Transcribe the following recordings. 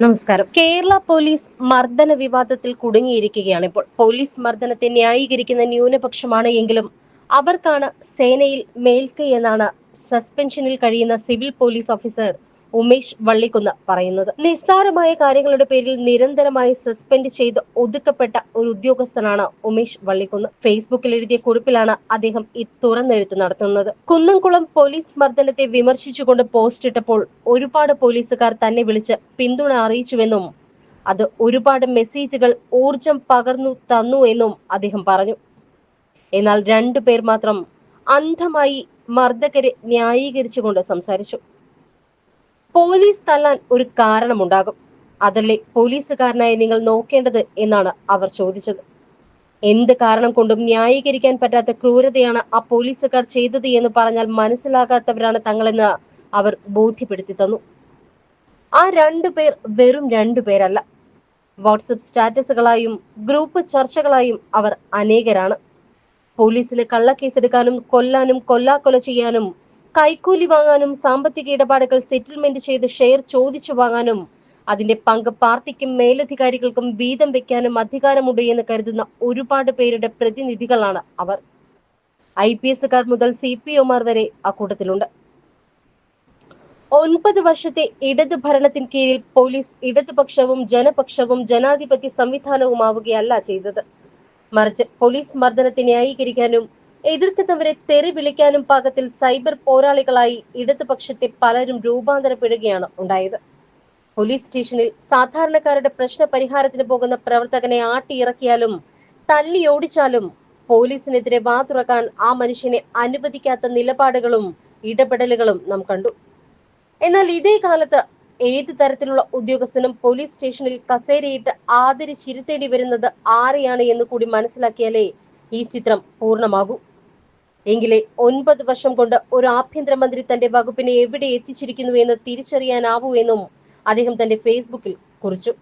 നമസ്കാരം. കേരള പോലീസ് മർദ്ദന വിവാദത്തിൽ കുടുങ്ങിയിരിക്കുകയാണ് ഇപ്പോൾ. പോലീസ് മർദ്ദനത്തെ ന്യായീകരിക്കുന്ന ന്യൂനപക്ഷമാണ് എങ്കിലും അവർക്കാണ് സേനയിൽ മേൽക്കൈ എന്നാണ് സസ്പെൻഷനിൽ കഴിയുന്ന civil police officer Umesh Vallikkunnu പറയുന്നത്. നിസ്സാരമായ കാര്യങ്ങളുടെ പേരിൽ നിരന്തരമായി സസ്പെൻഡ് ചെയ്ത് ഒതുക്കപ്പെട്ട ഒരു ഉദ്യോഗസ്ഥനാണ് ഉമേഷ് വള്ളിക്കുന്ന്. ഫേസ്ബുക്കിൽ എഴുതിയ കുറിപ്പിലാണ് അദ്ദേഹം ഈ തുറന്നെഴുത്ത് നടത്തുന്നത്. കുന്നംകുളം പോലീസ് മർദ്ദനത്തെ വിമർശിച്ചുകൊണ്ട് പോസ്റ്റ് ഇട്ടപ്പോൾ ഒരുപാട് പോലീസുകാർ തന്നെ വിളിച്ച് പിന്തുണ അറിയിച്ചുവെന്നും അത് ഒരുപാട് മെസ്സേജുകൾ ഊർജം പകർന്നു തന്നു എന്നും അദ്ദേഹം പറഞ്ഞു. എന്നാൽ രണ്ടു പേർ മാത്രം അന്ധമായി മർദ്ദകരെ ന്യായീകരിച്ചുകൊണ്ട് സംസാരിച്ചു. പോലീസ് തല്ലാൻ ഒരു കാരണമുണ്ടാകും. അതല്ലേ പോലീസുകാരനായി നിങ്ങൾ നോക്കേണ്ടത് എന്നാണ് അവർ ചോദിച്ചത്. എന്ത് കാരണം കൊണ്ടും ന്യായീകരിക്കാൻ പറ്റാത്ത ക്രൂരതയാണ് ആ പോലീസുകാർ ചെയ്തത് എന്ന് പറഞ്ഞാൽ മനസ്സിലാകാത്തവരാണ് തങ്ങളെന്ന് അവർ ബോധ്യപ്പെടുത്തി തന്നു. ആ രണ്ടു പേർ വെറും രണ്ടു പേരല്ല. വാട്സപ്പ് സ്റ്റാറ്റസുകളായും ഗ്രൂപ്പ് ചർച്ചകളായും അവർ അനേകരാണ്. പോലീസിലെ കള്ളക്കേസെടുക്കാനും കൊല്ലാനും കൊല്ലാക്കൊല ചെയ്യാനും കൈക്കൂലി വാങ്ങാനും സാമ്പത്തിക ഇടപാടുകൾ സെറ്റിൽമെന്റ് ചെയ്ത് ഷെയർ ചോദിച്ചു വാങ്ങാനും. അതിന്റെ പങ്ക് പാർട്ടിക്കും മേലധികാരികൾക്കും വീതം വെക്കാനും അധികാരമുണ്ട് എന്ന് കരുതുന്ന ഒരുപാട് പേരുടെ പ്രതിനിധികളാണ് അവർ. ഐ പി എസുകാർ മുതൽ സി പി ഒമാർ വരെ അക്കൂട്ടത്തിലുണ്ട്. ഒൻപത് വർഷത്തെ ഇടത് ഭരണത്തിന് കീഴിൽ പോലീസ് ഇടതുപക്ഷവും ജനപക്ഷവും ജനാധിപത്യ സംവിധാനവുമാവുകയല്ല ചെയ്തത്. മറിച്ച് പോലീസ് മർദ്ദനത്തെ ന്യായീകരിക്കാനും എതിർക്കുന്നവരെ തെറി വിളിക്കാനും പാകത്തിൽ സൈബർ പോരാളികളായി ഇടതുപക്ഷത്തെ പലരും രൂപാന്തരപ്പെടുകയാണ് ഉണ്ടായത്. പോലീസ് സ്റ്റേഷനിൽ സാധാരണക്കാരുടെ പ്രശ്ന പരിഹാരത്തിന് പോകുന്ന പ്രവർത്തകനെ ആട്ടിയിറക്കിയാലും തല്ലിയോടിച്ചാലും പോലീസിനെതിരെ വാ തുറക്കാൻ ആ മനുഷ്യനെ അനുവദിക്കാത്ത നിലപാടുകളും ഇടപെടലുകളും നാം കണ്ടു. എന്നാൽ ഇതേ കാലത്ത് ഏത് തരത്തിലുള്ള ഉദ്യോഗസ്ഥനും പോലീസ് സ്റ്റേഷനിൽ കസേരയിട്ട് ആദരിച്ചിരുത്തേണ്ടി വരുന്നത് ആരെയാണ് എന്ന് കൂടി മനസ്സിലാക്കിയാലേ ഈ ചിത്രം പൂർണമാകൂ. എങ്കിലേ ഒൻപത് വർഷം കൊണ്ട് ഒരു ആഭ്യന്തരമന്ത്രി തന്റെ വകുപ്പിനെ എവിടെ എത്തിച്ചിരിക്കുന്നു എന്ന് തിരിച്ചറിയാനാവൂ എന്നും അദ്ദേഹം തന്റെ ഫേസ്ബുക്കിൽ കുറിച്ചു.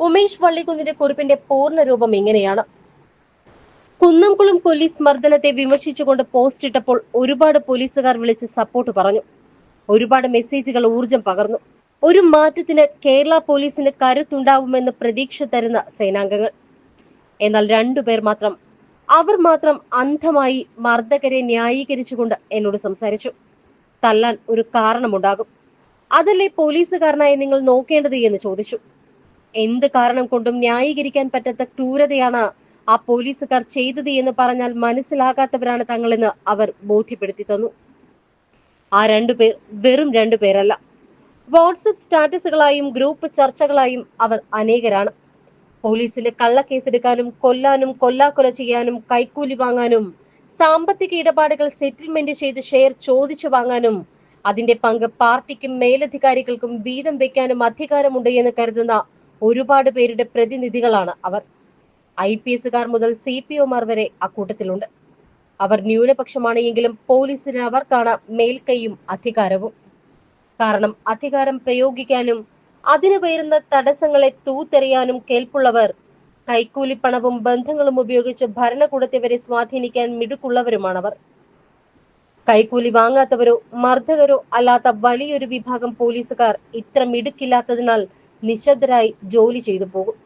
ഉമേഷ് വള്ളിക്കുന്നിന്റെ കുറിപ്പിന്റെ പൂർണ രൂപം എങ്ങനെയാണ് കുന്നംകുളം പോലീസ് മർദ്ദനത്തെ വിമർശിച്ചുകൊണ്ട് പോസ്റ്റ് ഇട്ടപ്പോൾ ഒരുപാട് പോലീസുകാർ വിളിച്ച് സപ്പോർട്ട് പറഞ്ഞു. ഒരുപാട് മെസ്സേജുകൾ ഊർജം പകർന്നു. ഒരു മാറ്റത്തിന് കേരള പോലീസിന് കരുത്തുണ്ടാവുമെന്ന് പ്രതീക്ഷ തരുന്ന സേനാംഗങ്ങൾ. എന്നാൽ രണ്ടുപേർ മാത്രം അവർ മാത്രം അന്ധമായി മർദ്ദകരെ ന്യായീകരിച്ചുകൊണ്ട് എന്നോട് സംസാരിച്ചു. തല്ലാൻ ഒരു കാരണമുണ്ടാകും. അതല്ലേ പോലീസുകാരനായി നിങ്ങൾ നോക്കേണ്ടത് എന്ന് ചോദിച്ചു. എന്ത് കാരണം കൊണ്ടും ന്യായീകരിക്കാൻ പറ്റാത്ത ക്രൂരതയാണ് ആ പോലീസുകാർ ചെയ്തത് എന്ന് പറഞ്ഞാൽ മനസ്സിലാകാത്തവരാണ് തങ്ങളെന്ന് അവർ ബോധ്യപ്പെടുത്തി തന്നു. ആ രണ്ടുപേർ വെറും രണ്ടുപേരല്ല വാട്സപ്പ് സ്റ്റാറ്റസുകളായും ഗ്രൂപ്പ് ചർച്ചകളായും അവർ അനേകരാണ്. പോലീസിലെ കള്ളക്കേസെടുക്കാനും കൊല്ലാനും കൊല്ലാക്കൊല ചെയ്യാനും കൈക്കൂലി വാങ്ങാനും സാമ്പത്തിക ഇടപാടുകൾ സെറ്റിൽമെന്റ് ചെയ്ത് ഷെയർ ചോദിച്ചു വാങ്ങാനും അതിന്റെ പങ്ക് പാർട്ടിക്കും മേലധികാരികൾക്കും വീതം വെക്കാനും അധികാരമുണ്ട് എന്ന് കരുതുന്ന ഒരുപാട് പേരുടെ പ്രതിനിധികളാണ് അവർ. ഐ പി എസുകാർ മുതൽ സി പി ഒമാർ വരെ അക്കൂട്ടത്തിലുണ്ട്. അവർ ന്യൂനപക്ഷമാണ് എങ്കിലും പോലീസിന് അവർക്കാണ് മേൽക്കൈയും അധികാരവും. കാരണം അധികാരം പ്രയോഗിക്കാനും അതിന് വരുന്ന തടസ്സങ്ങളെ തൂത്തെറിയാനും കേൾപ്പുള്ളവർ കൈക്കൂലിപ്പണവും ബന്ധങ്ങളും ഉപയോഗിച്ച് ഭരണകൂടത്തെ വരെ സ്വാധീനിക്കാൻ മിടുക്കുള്ളവരുമാണവർ. കൈക്കൂലി വാങ്ങാത്തവരോ മർദ്ദകരോ അല്ലാത്ത വലിയൊരു വിഭാഗം പോലീസുകാർ ഇത്ര മിടുക്കില്ലാത്തതിനാൽ നിശബ്ദരായി ജോലി ചെയ്തു പോകും.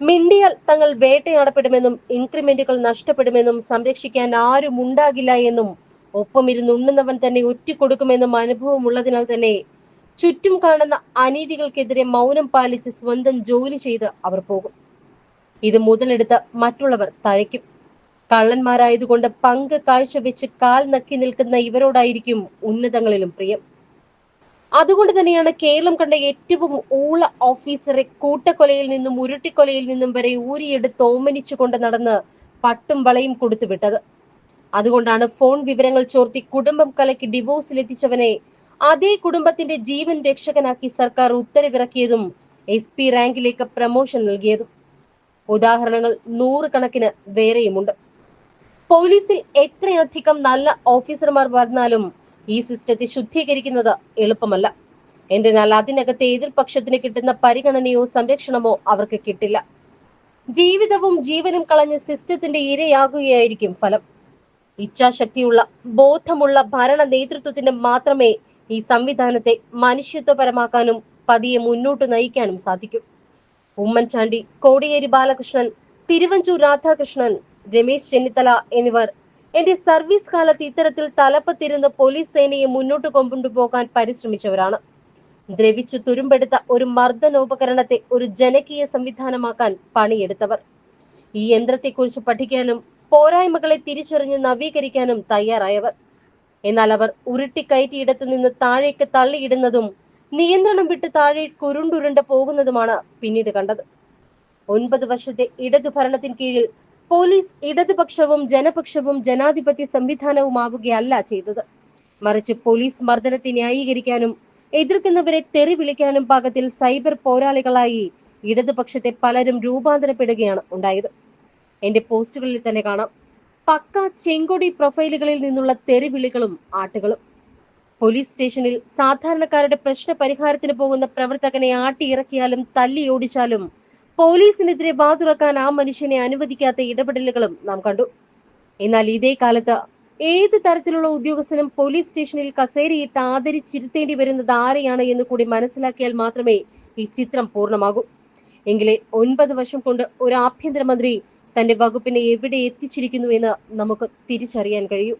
മിണ്ടിയാൽ തങ്ങൾ വേട്ടയാടപ്പെടുമെന്നും ഇൻക്രിമെന്റുകൾ നഷ്ടപ്പെടുമെന്നും സംരക്ഷിക്കാൻ ആരും ഉണ്ടാകില്ല എന്നും ഒപ്പമിരുന്നുണ്ണുന്നവൻ തന്നെ ഒറ്റിക്കൊടുക്കുമെന്നും അനുഭവമുള്ളതിനാൽ തന്നെ ചുറ്റും കാണുന്ന അനീതികൾക്കെതിരെ മൗനം പാലിച്ച് സ്വന്തം ജോലി ചെയ്ത് അവർ പോകും. ഇത് മുതലെടുത്ത് മറ്റുള്ളവർ തഴയ്ക്കും. കള്ളന്മാരായതുകൊണ്ട് പങ്ക് കാഴ്ചവെച്ച് കാൽ നക്കി നിൽക്കുന്ന ഇവരോടായിരിക്കും ഉന്നതങ്ങളിലും പ്രിയം. അതുകൊണ്ട് തന്നെയാണ് കേരളം കണ്ട ഏറ്റവും ഊള ഓഫീസറെ കൂട്ടക്കൊലയിൽ നിന്നും ഉരുട്ടിക്കൊലയിൽ നിന്നും വരെ ഊരിയെടുത്ത് ഓമനിച്ചുകൊണ്ട് നടന്ന് പട്ടും വളയും കൊടുത്തു വിട്ടത് അതുകൊണ്ടാണ് ഫോൺ വിവരങ്ങൾ ചോർത്തി കുടുംബം കലക്കി ഡിവോഴ്സിലെത്തിച്ചവനെ അതേ കുടുംബത്തിന്റെ ജീവൻ രക്ഷകനാക്കി സർക്കാർ ഉത്തരവിറക്കിയതും എസ് പി റാങ്കിലേക്ക് പ്രമോഷൻ നൽകിയതും. ഉദാഹരണങ്ങൾ നൂറുകണക്കിന് വേറെയുമുണ്ട്. പോലീസിൽ എത്രയധികം നല്ല ഓഫീസർമാർ വന്നാലും ഈ സിസ്റ്റത്തെ ശുദ്ധീകരിക്കുന്നത് എളുപ്പമല്ല. എന്തെന്നാൽ അതിനകത്തെ എതിർപക്ഷത്തിന് കിട്ടുന്ന പരിഗണനയോ സംരക്ഷണമോ അവർക്ക് കിട്ടില്ല. ജീവിതവും ജീവനും കളഞ്ഞ സിസ്റ്റത്തിന്റെ ഇരയാകുകയായിരിക്കും ഫലം. ഇച്ഛാശക്തിയുള്ള ബോധമുള്ള ഭരണ നേതൃത്വത്തിന് മാത്രമേ ഈ സംവിധാനത്തെ മനുഷ്യത്വപരമാക്കാനും പതിയെ മുന്നോട്ട് നയിക്കാനും സാധിക്കും. ഉമ്മൻചാണ്ടി കോടിയേരി ബാലകൃഷ്ണൻ തിരുവഞ്ചൂർ രാധാകൃഷ്ണൻ രമേശ് ചെന്നിത്തല എന്നിവർ എന്റെ സർവീസ് കാലത്ത് ഇത്തരത്തിൽ തലപ്പത്തിരുന്ന് പോലീസ് സേനയെ മുന്നോട്ട് കൊണ്ടുപോകാൻ പരിശ്രമിച്ചവരാണ്. ദ്രവിച്ചു തുരുമ്പെടുത്ത ഒരു മർദ്ദനോപകരണത്തെ ഒരു ജനകീയ സംവിധാനമാക്കാൻ പണിയെടുത്തവർ. ഈ യന്ത്രത്തെക്കുറിച്ച് പഠിക്കാനും പോരായ്മകളെ തിരിച്ചറിഞ്ഞ് നവീകരിക്കാനും തയ്യാറായവർ. എന്നാൽ അവർ ഉരുട്ടിക്കയറ്റിയിടത്തു നിന്ന് താഴേക്ക് തള്ളിയിടുന്നതും നിയന്ത്രണം വിട്ട് താഴെ കുരുണ്ടുരുണ്ട് പോകുന്നതുമാണ് പിന്നീട് കണ്ടത്. ഒൻപത് വർഷത്തെ ഇടതു ഭരണത്തിന് കീഴിൽ പോലീസ് ഇടതുപക്ഷവും ജനപക്ഷവും ജനാധിപത്യ സംവിധാനവുമാവുകയല്ല ചെയ്തത്. മറിച്ച് പോലീസ് മർദ്ദനത്തെ ന്യായീകരിക്കാനും എതിർക്കുന്നവരെ തെറി വിളിക്കാനും പാകത്തിൽ സൈബർ പോരാളികളായി ഇടതുപക്ഷത്തെ പലരും രൂപാന്തരപ്പെടുകയാണ് ഉണ്ടായത്. എന്റെ പോസ്റ്റുകളിൽ തന്നെ കാണാം. പക്ക ചെങ്കൊടി പ്രൊഫൈലുകളിൽ നിന്നുള്ള തെരുവിളികളും ആട്ടുകളും. പോലീസ് സ്റ്റേഷനിൽ സാധാരണക്കാരുടെ പ്രശ്ന പരിഹാരത്തിന് പോകുന്ന പ്രവർത്തകനെ ആട്ടിയിറക്കിയാലും തല്ലി ഓടിച്ചാലും പോലീസിനെതിരെ വാതുറക്കാൻ ആ മനുഷ്യനെ അനുവദിക്കാത്ത ഇടപെടലുകളും നാം കണ്ടു. എന്നാൽ ഇതേ കാലത്ത് ഏത് തരത്തിലുള്ള ഉദ്യോഗസ്ഥനും പോലീസ് സ്റ്റേഷനിൽ കസേരയിട്ട് ആദരിച്ചിരുത്തേണ്ടി വരുന്നത് ആരെയാണ് എന്ന് കൂടി മനസ്സിലാക്കിയാൽ മാത്രമേ ഈ ചിത്രം പൂർണമാകൂ. എങ്കിലേ ഒൻപത് വർഷം കൊണ്ട് ഒരു ആഭ്യന്തരമന്ത്രി തന്റെ വകുപ്പിനെ എവിടെ എത്തിച്ചിരിക്കുന്നു എന്ന് നമുക്ക് തിരിച്ചറിയാൻ കഴിയൂ.